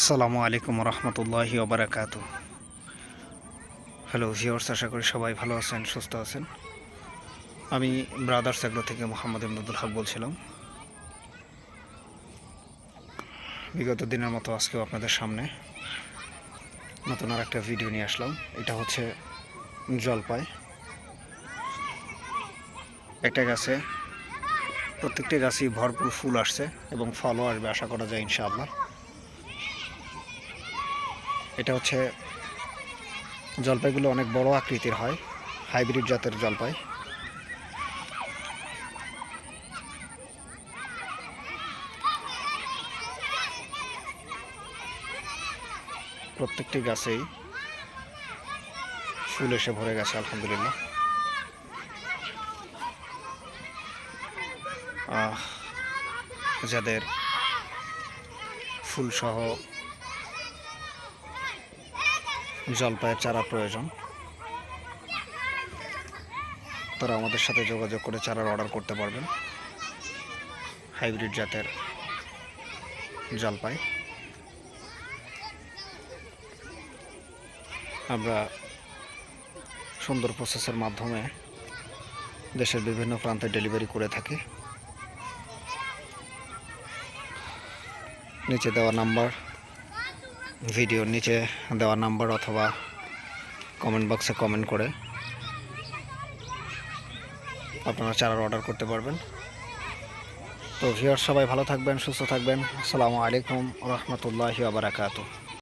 আসসালামু আলাইকুম রহমতুল্লাহি ওবরাকাত। হ্যালো ভিওর্স আশা করি সবাই ভালো আছেন, সুস্থ আছেন। আমি ব্রাদার্স এগ্রো থেকে মোহাম্মদ ইমদাদুল হক বলছিলাম। বিগত দিনের মতো আজকেও আপনাদের সামনে নতুন আর একটা ভিডিও নিয়ে আসলাম। এটা হচ্ছে জলপাই। একটা গাছে প্রত্যেকটি গাছই ভরপুর ফুল আসছে এবং ফলও আসবে, আশা করা যায় ইনশাআল্লাহ। এটা হচ্ছে জলপাইগুলো অনেক বড় আকৃতির হয়, হাইব্রিড জাতের জলপাই। প্রত্যেকটি গাছেই ফুল এসে ভরে গেছে, আলহামদুলিল্লাহ। যাদের ফুলসহ জলপাইয়ের চারা প্রয়োজন। তারা আমাদের সাথে যোগাযোগ করে চারার অর্ডার করতে পারবেন। হাইব্রিড জাতের জলপাই। আমরা সুন্দর প্রসেসের মাধ্যমে দেশের বিভিন্ন প্রান্তে ডেলিভারি করে থাকি। নিচে দেওয়া নাম্বার ভিডিওর নিচে দেওয়া নাম্বার অথবা কমেন্ট বক্সে কমেন্ট করে আপনারা চারার অর্ডার করতে পারবেন। তো ভিউয়ার সবাই ভালো থাকবেন, সুস্থ থাকবেন। আসসালামু আলাইকুম রহমতুল্লাহি আবরাকাতু